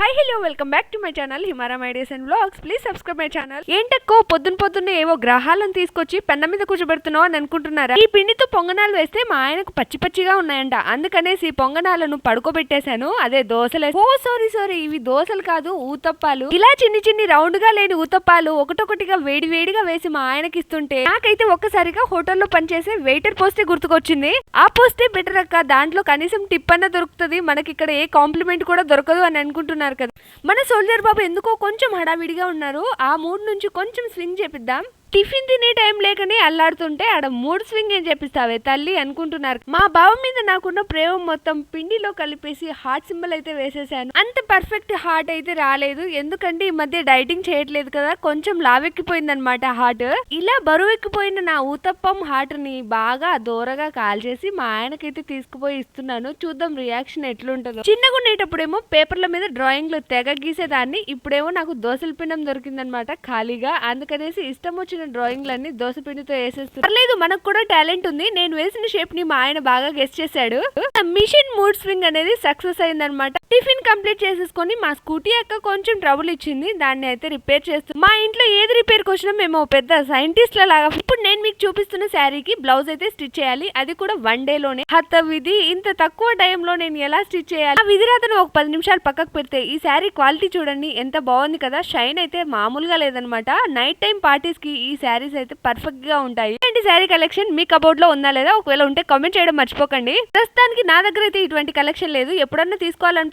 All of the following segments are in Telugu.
Hi hello welcome back to my channel హిమారా మైడియస్ and blogs please subscribe my channel ఏంటక్కో పొద్దున పొద్దున్న ఏవో గ్రహాలను తీసుకొచ్చి పెన్న మీద కూర్చోబెడుతున్నావు అని అనుకుంటున్నారా? ఈ పిండితో పొంగనాలు వేస్తే మా ఆయనకు పచ్చి పచ్చిగా ఉన్నాయంట. అందుకనేసి పొంగనాలను పడుకోబెట్టేశాను. అదే దోశలే. ఓ సారీ సారీ ఇవి దోశలు కాదు ఊతప్పాలు. ఇలా చిన్ని చిన్ని రౌండ్గా లేని ఊతప్పాలు ఒకటొకటిగా వేడి వేడిగా వేసి మా ఆయనకి ఇస్తుంటే నాకైతే ఒక్కసారిగా హోటల్లో పనిచేసే వెయిటర్ పోస్తే గుర్తుకొచ్చింది. ఆ పోస్తే బెటర్ అక్క. దాంట్లో కనీసం టిప్ అన్న దొరుకుతుంది. మనకి ఇక్కడ ఏ కాంప్లిమెంట్ కూడా దొరకదు అని అనుకుంటున్నాను. ఉన్నారు కదా. మన సోల్జర్ బాబు ఎందుకో కొంచెం హడావిడిగా ఉన్నారు. ఆ మూడ్ నుంచి కొంచెం స్వింగ్ చేపిద్దాం. టిఫిన్ తినే టైం లేకనే అల్లాడుతుంటే ఆడ మూడు స్వింగ్ ఏం చేపిస్తావే తల్లి అనుకుంటున్నారు. మా బావ మీద నాకున్న ప్రేమ మొత్తం పిండిలో కలిపేసి హార్ట్ సింబల్ అయితే వేసేసాను. అంత పర్ఫెక్ట్ హార్ట్ అయితే రాలేదు. ఎందుకంటే ఈ మధ్య డైటింగ్ చేయట్లేదు కదా కొంచెం లావెక్కిపోయింది అనమాట హార్ట్ ఇలా బరువు ఎక్కిపోయిన నా ఊతప్పం హార్ట్ని బాగా దూరగా కాల్చేసి మా ఆయనకైతే తీసుకుపోయి ఇస్తున్నాను. చూద్దాం రియాక్షన్ ఎట్లుంటుందో. చిన్నగా ఉండేటప్పుడేమో పేపర్ల మీద డ్రాయింగ్లు తెగ గీసేదాన్ని. ఇప్పుడేమో నాకు దోశల పిండం దొరికిందనమాట ఖాళీగా. అందుకనేసి ఇష్టం వచ్చిన డ్రాయింగ్లన్నీ దోశపిండితో పిండితో వేసేస్తాను పర్లేదు మనకు కూడా టాలెంట్ ఉంది. నేను వేసిన షేప్ని మా ఆయన బాగా గెస్ట్ చేశాడు. మిషన్ మూడ్ స్వింగ్ అనేది సక్సెస్ అయిందనమాట టిఫిన్ కంప్లీట్ చేసేసుకొని మా స్కూటీ అక్క కొంచెం ట్రబుల్ ఇచ్చింది. దాన్ని అయితే రిపేర్ చేస్తుంది మా ఇంట్లో ఏది రిపేర్కి వచ్చినా మేము పెద్ద సైంటిస్ట్ లాగా ఇప్పుడు నేను మీకు చూపిస్తున్న శారీకి బ్లౌజ్ అయితే స్టిచ్ చేయాలి. అది కూడా వన్ డే లోనే. హత్త విధి ఇంత తక్కువ టైంలో నేను ఎలా స్టిచ్ చేయాలి? ఆ విధిరాతను ఒక పది నిమిషాలు పక్కకు పెడితే ఈ శారీ క్వాలిటీ చూడండి ఎంత బాగుంది కదా? షైన్ అయితే మామూలుగా లేదనమాట నైట్ టైం పార్టీస్కి ఈ శారీస్ అయితే పర్ఫెక్ట్గా ఉంటాయి. ఇలాంటి శారీ కలెక్షన్ మీ కబోర్డ్లో ఉందా లేదా? ఒకవేళ ఉంటే కామెంట్ చేయడం మర్చిపోకండి. ప్రస్తుతానికి నా దగ్గర అయితే ఇటువంటి కలెక్షన్ లేదు. ఎప్పుడన్నా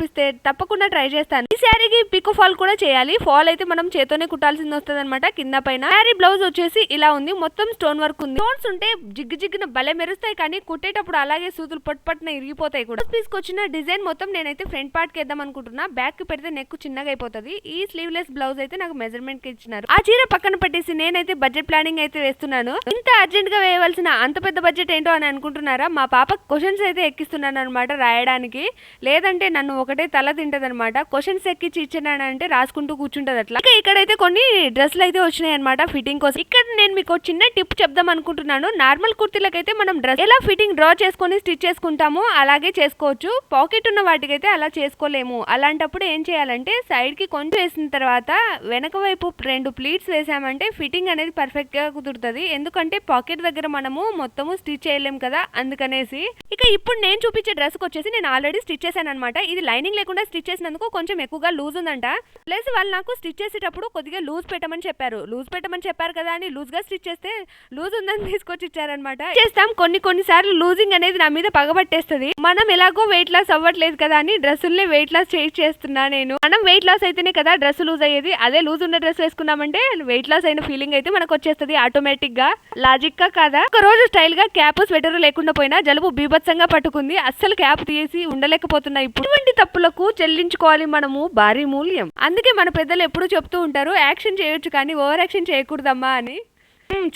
తీసుకోవాలనిపిస్తే తప్పకుండా ట్రై చేస్తాను. ఈ శారీకి పిక్ ఫాల్ కూడా చేయాలి. ఫాల్ అయితే మనం చేతోనే కుట్టాల్సింది వస్తుంది అనమాట కింద పైన. శారీ బ్లౌజ్ వచ్చేసి ఇలా ఉంది. మొత్తం స్టోన్ వర్క్ ఉంది. స్టోన్స్ ఉంటే జిగ్గు జిగ్గున భలే మెరుస్తాయి కానీ కుట్టేటప్పుడు అలాగే సూతులు పట్టుపట్టున ఇరిగిపోతాయి కూడా. తీసుకొచ్చిన డిజైన్ మొత్తం నేనైతే ఫ్రంట్ పార్ట్కి వేద్దాం అనుకుంటున్నా. బ్యాక్కి పెడితే నెక్ చిన్నగా అయిపోతుంది. ఈ స్లీవ్లెస్ బ్లౌజ్ అయితే నాకు మెజర్మెంట్కి ఇచ్చినారు. ఆ చీర పక్కన పెట్టేసి నేనైతే బడ్జెట్ ప్లానింగ్ అయితే వేస్తున్నాను. ఇంత అర్జెంట్గా వేయవలసిన అంత పెద్ద బడ్జెట్ ఏంటో అని అనుకుంటున్నారా? మా పాప క్వశ్చన్స్ అయితే ఎక్కిస్తున్నాను అనమాట రాయడానికి. లేదంటే నన్ను ఒక ఒకటే తల తింటది అనమాట క్వశ్చన్స్ ఎక్కించి ఇచ్చినానంటే రాసుకుంటూ కూర్చుంటది అట్లా. ఇంకా ఇక్కడైతే కొన్ని డ్రెస్సులు అయితే వచ్చినాయి అనమాట ఫిట్టింగ్ కోసం. ఇక్కడ నేను మీకు చిన్న టిప్ చెప్దాం అనుకుంటున్నాను. నార్మల్ కుర్తీలకైతే మనం డ్రెస్ ఎలా ఫిట్టింగ్ డ్రా చేసుకొని స్టిచ్ చేసుకుంటామో అలాగే చేసుకోవచ్చు. పాకెట్ ఉన్న వాటికైతే అలా చేసుకోలేము. అలాంటప్పుడు ఏం చేయాలంటే సైడ్కి కొంచెం వేసిన తర్వాత వెనక వైపు రెండు ప్లీట్స్ వేసామంటే ఫిట్టింగ్ అనేది పర్ఫెక్ట్గా కుదురుతుంది. ఎందుకంటే పాకెట్ దగ్గర మనము మొత్తము స్టిచ్ చేయలేము కదా అందుకనేసి. ఇక ఇప్పుడు నేను చూపించే డ్రెస్ వచ్చేసి నేను ఆల్రెడీ స్టిచ్ చేశాను అనమాట ఇది లైన్ లైనింగ్ లేకుండా స్టిచ్ చేసినందుకు కొంచెం ఎక్కువగా లూజ్ ఉందంట. ప్లస్ వాళ్ళు నాకు స్టిచ్ చేసేటప్పుడు కొద్దిగా లూజ్ పెట్టమని చెప్పారు. లూజ్ పెట్టమని చెప్పారు కదా అని లూజ్గా స్టిచ్ చేస్తే లూజ్ ఉందని తీసుకొచ్చి ఇచ్చారనమాట చేస్తాం కొన్ని కొన్ని సార్లు లూజింగ్ అనేది నా మీద పగబట్టేస్తుంది మనం ఎలాగో వెయిట్ లాస్ అవ్వట్లేదు కదా అని డ్రెస్సుల్ని వెయిట్ లాస్ చేస్తున్నా నేను. మనం వెయిట్ లాస్ అయితేనే కదా డ్రెస్ లూజ్ అయ్యేది. అదే లూజ్ ఉన్న డ్రెస్ వేసుకున్నామంటే వెయిట్ లాస్ అయిన ఫీలింగ్ అయితే మనకు వచ్చేస్తుంది ఆటోమేటిక్గా. లాజిక్గా కాదా? ఒక రోజు స్టైల్గా క్యాప్ స్వెటర్ లేకుండా పోయినా జలుబు బీభత్సంగా పట్టుకుంది. అస్సలు క్యాప్ తీసి ఉండలేకపోతున్నా ఇప్పుడు. ఇటువంటి అప్పులకు చెల్లించుకోవాలి మనము భారీ మూల్యం. అందుకే మన పెద్దలు ఎప్పుడూ చెప్తూ ఉంటారు యాక్షన్ చేయొచ్చు కానీ ఓవర్ యాక్షన్ చేయకూడదమ్మా అని.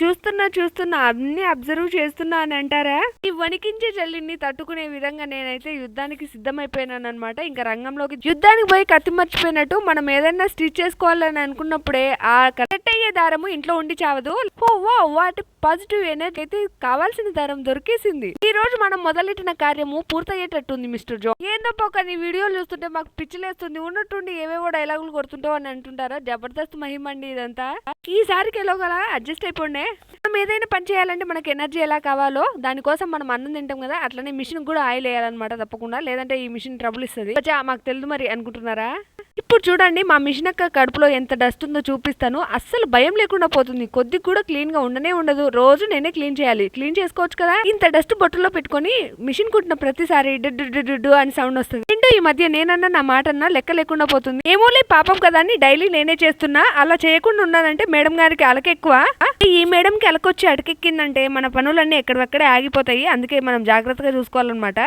చూస్తున్నా చూస్తున్నా. అన్ని అబ్జర్వ్ చేస్తున్నా అని అంటారా? ఈ వణికించే చల్లిని తట్టుకునే విధంగా నేనైతే యుద్ధానికి సిద్ధమైపోయినాను అనమాట ఇంకా రంగంలోకి యుద్ధానికి పోయి కత్తి మర్చిపోయినట్టు మనం ఏదైనా స్టిచ్ చేసుకోవాలని అనుకున్నప్పుడే ఆ కరెక్ట్ అయ్యే దారము ఇంట్లో ఉండి చావదు. ఓ వా వాటి పాజిటివ్ ఎనర్జీ అయితే కావాల్సిన దారం దొరికేసింది. ఈ రోజు మనం మొదలెట్టిన కార్యము పూర్తయ్యేటట్టుంది మిస్టర్ జో. ఏందప్పో ఒక నీ వీడియోలు చూస్తుంటే మాకు పిచ్చిలేస్తుంది. ఉన్నట్టుండి ఏవేవో డైలాగులు కొడుతుంటావు అని అంటుంటారా? జబర్దస్త్ మహిమండి ఇదంతా. ఈసారికి ఎలాగలా అడ్జస్ట్ అయిపోండే. మనం ఏదైనా పని చేయాలంటే మనకి ఎనర్జీ ఎలా కావాలో దానికోసం మనం అన్నం తింటాం కదా అట్లనే మిషన్ కూడా ఆయిల్ వేయాలన్నమాట తప్పకుండా. లేదంటే ఈ మిషన్ ట్రబుల్ ఇస్తుంది. మాకు తెలుదు మరి అనుకుంటున్నారా? ఇప్పుడు చూడండి మా మిషన్ అక్క కడుపులో ఎంత డస్ట్ ఉందో చూపిస్తాను. అస్సలు భయం లేకుండా పోతుంది. కొద్దిగా కూడా క్లీన్గా ఉండనే ఉండదు. రోజు నేనే క్లీన్ చేయాలి. క్లీన్ చేసుకోవచ్చు కదా? ఇంత డస్ట్ బొట్టలో పెట్టుకొని మిషన్ కుట్టిన ప్రతిసారి డు అని సౌండ్ వస్తుంది. ఏంటో ఈ మధ్య నేనన్నా నా మాట అన్నా లెక్క లేకుండా పోతుంది. ఏమోలే పాపం కదా అని డైలీ నేనే చేస్తున్నా. అలా చేయకుండా ఉన్నానంటే మేడం గారికి అలకెక్కువ. ఈ మేడంకి అలకొచ్చి అటకెక్కిందంటే మన పనులన్నీ ఎక్కడెక్కడే ఆగిపోతాయి. అందుకే మనం జాగ్రత్తగా చూసుకోవాలన్నమాట.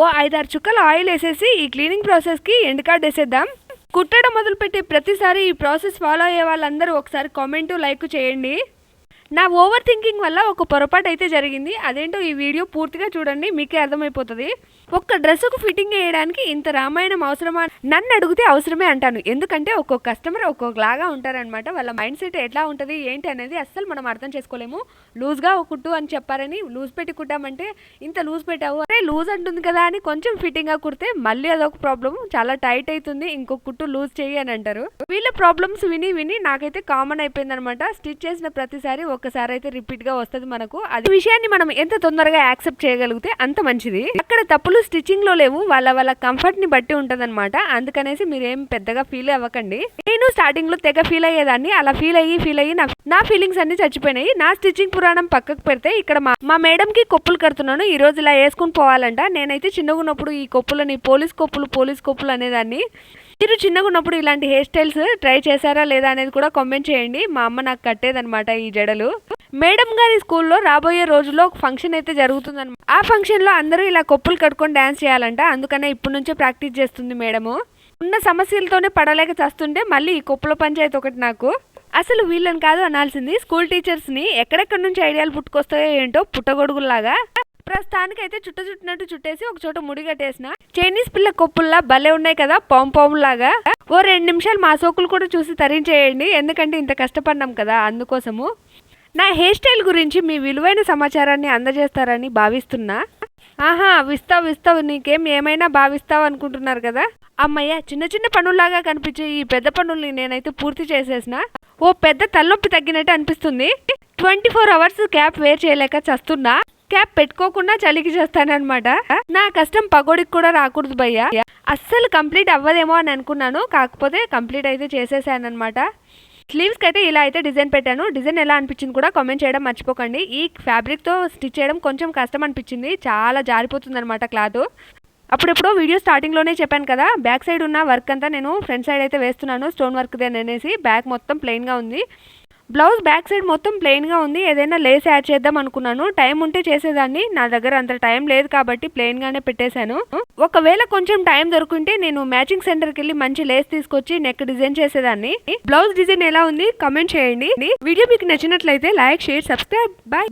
ఓ ఐదారు చుక్కలు ఆయిల్ వేసేసి ఈ క్లీనింగ్ ప్రాసెస్కి ఎండ్ కార్డ్ వేసేద్దాం. కుట్టడం మొదలుపెట్టే ప్రతిసారి ఈ ప్రాసెస్ ఫాలో అయ్యే వాళ్ళందరూ ఒకసారి కామెంట్ లైక్ చేయండి. నా ఓవర్ థింకింగ్ వల్ల ఒక పొరపాటు అయితే జరిగింది. అదేంటో ఈ వీడియో పూర్తిగా చూడండి మీకే అర్థమైపోతుంది. ఒక్క డ్రెస్సుకు ఫిట్టింగ్ వేయడానికి ఇంత రామాయణం అవసరమా? నన్ను అడిగితే అవసరమే అంటాను. ఎందుకంటే ఒక్కొక్క కస్టమర్ ఒక్కొక్కలాగా ఉంటారనమాట వాళ్ళ మైండ్ సెట్ ఎట్లా ఉంటుంది ఏంటి అనేది అస్సలు మనం అర్థం చేసుకోలేము. లూజ్గా కుట్టు అని చెప్పారని లూజ్ పెట్టి కుట్టామంటే ఇంత లూజ్ పెట్టావు? అరే లూజ్ అంటుంది కదా అని కొంచెం ఫిట్టింగ్గా కుడితే మళ్ళీ అదొక ప్రాబ్లం చాలా టైట్ అవుతుంది ఇంకో కుట్టు లూజ్ చేయి అని అంటారు. వీళ్ళ ప్రాబ్లమ్స్ విని విని నాకైతే కామన్ అయిపోయింది అనమాట స్టిచ్ చేసిన ప్రతిసారి ఒక్కసారి అయితే రిపీట్గా వస్తుంది మనకు. అది విషయాన్ని మనం ఎంత తొందరగా యాక్సెప్ట్ చేయగలిగితే అంత మంచిది. అక్కడ తప్పులు స్టిచ్చింగ్లో లేవు. వాళ్ళ వాళ్ళ కంఫర్ట్ని బట్టి ఉంటదన్నమాట. అందుకనేసి మీరేం పెద్దగా ఫీల్ అవ్వకండి. నేను స్టార్టింగ్లో తెగ ఫీల్ అయ్యేదాన్ని. అలా ఫీల్ అయ్యి ఫీల్ అయ్యి నా ఫీలింగ్స్ అన్ని చచ్చిపోయినాయి. నా స్టిచ్చింగ్ పురాణం పక్కకు పెడితే ఇక్కడ మా మా మేడం కి కొప్పులు కడుతున్నాను. ఈ రోజు ఇలా వేసుకుని పోవాలంట. నేనైతే చిన్నగా ఉన్నప్పుడు ఈ కొప్పులని పోలీస్ కొప్పులు పోలీస్ కొప్పులు అనేదాన్ని మీరు చిన్నగా ఉన్నప్పుడు ఇలాంటి హెయిర్ స్టైల్స్ ట్రై చేశారా లేదా అనేది కూడా కామెంట్ చేయండి. మా అమ్మ నాకు కట్టేదనమాట ఈ జడలు. మేడం గారి స్కూల్లో రాబోయే రోజుల్లో ఒక ఫంక్షన్ అయితే జరుగుతుంది ఆ ఫంక్షన్లో అందరూ ఇలా కొప్పులు కట్టుకొని డాన్స్ చేయాలంట. అందుకనే ఇప్పటి నుంచే ప్రాక్టీస్ చేస్తుంది మేడము. ఉన్న సమస్యలతోనే పడలేక చస్తుంటే మళ్ళీ ఈ కొప్పుల పంచాయతీ ఒకటి నాకు. అసలు వీళ్ళని కాదు అనాల్సింది స్కూల్ టీచర్స్ని ఎక్కడెక్కడి నుంచి ఐడియాలు పుట్టుకొస్తాయో ఏంటో పుట్టగొడుగుల్లాగా ప్రస్తుతానికి అయితే చుట్ట చుట్టినట్టు చుట్టేసి ఒక చోట ముడిగట్టేసిన చైనీస్ పిల్ల కొప్పుల్లా భలే ఉన్నాయి కదా పాము పాములాగా ఓ రెండు నిమిషాలు మా సోకులు కూడా చూసి తరించేయండి ఎందుకంటే ఇంత కష్టపడినాం కదా అందుకోసము. నా హెయిర్ స్టైల్ గురించి మీ విలువైన సమాచారాన్ని అందజేస్తారని భావిస్తున్నా. ఆహా విస్తావు విస్తావు నీకేం ఏమైనా భావిస్తావు అనుకుంటున్నారు కదా? అమ్మయ్య చిన్న చిన్న పనుల్లాగా కనిపించే ఈ పెద్ద పనుల్ని నేనైతే పూర్తి చేసేసిన. ఓ పెద్ద తలనొప్పి తగ్గినట్టు అనిపిస్తుంది. Twenty four hours cap wear చేయలేక చస్తున్నా. క్యాప్ పెట్టుకోకుండా చలికి చేస్తానమాట నా కష్టం పగోడికి కూడా రాకూడదు భయ్య. అస్సలు కంప్లీట్ అవ్వదేమో అని అనుకున్నాను. కాకపోతే కంప్లీట్ అయితే చేసేసానమాట స్లీవ్స్కి అయితే ఇలా అయితే డిజైన్ పెట్టాను. డిజైన్ ఎలా అనిపించింది కూడా కామెంట్ చేయడం మర్చిపోకండి. ఈ ఫ్యాబ్రిక్తో స్టిచ్ చేయడం కొంచెం కష్టం అనిపించింది. చాలా జారిపోతుంది అనమాట క్లాత్. అప్పుడెప్పుడో వీడియో స్టార్టింగ్లోనే చెప్పాను కదా. బ్యాక్ సైడ్ ఉన్న వర్క్ అంతా నేను ఫ్రంట్ సైడ్ అయితే వేస్తున్నాను. స్టోన్ వర్క్ అనేసి. బ్యాక్ మొత్తం ప్లెయిన్గా ఉంది. బ్లౌజ్ బ్యాక్ సైడ్ మొత్తం ప్లెయిన్గా ఉంది. ఏదైనా లేస్ యాడ్ చేద్దాం అనుకున్నాను. టైం ఉంటే చేసేదాన్ని. నా దగ్గర అంత టైం లేదు కాబట్టి ప్లెయిన్గానే పెట్టేశాను. ఒకవేళ కొంచెం టైం దొరుకుంటే నేను మ్యాచింగ్ సెంటర్కి వెళ్ళి మంచి లేస్ తీసుకొచ్చి నెక్ డిజైన్ చేసేదాన్ని. బ్లౌజ్ డిజైన్ ఎలా ఉంది? కమెంట్ చేయండి. వీడియో మీకు నచ్చినట్లయితే లైక్ షేర్ సబ్స్క్రైబ్ బాయ్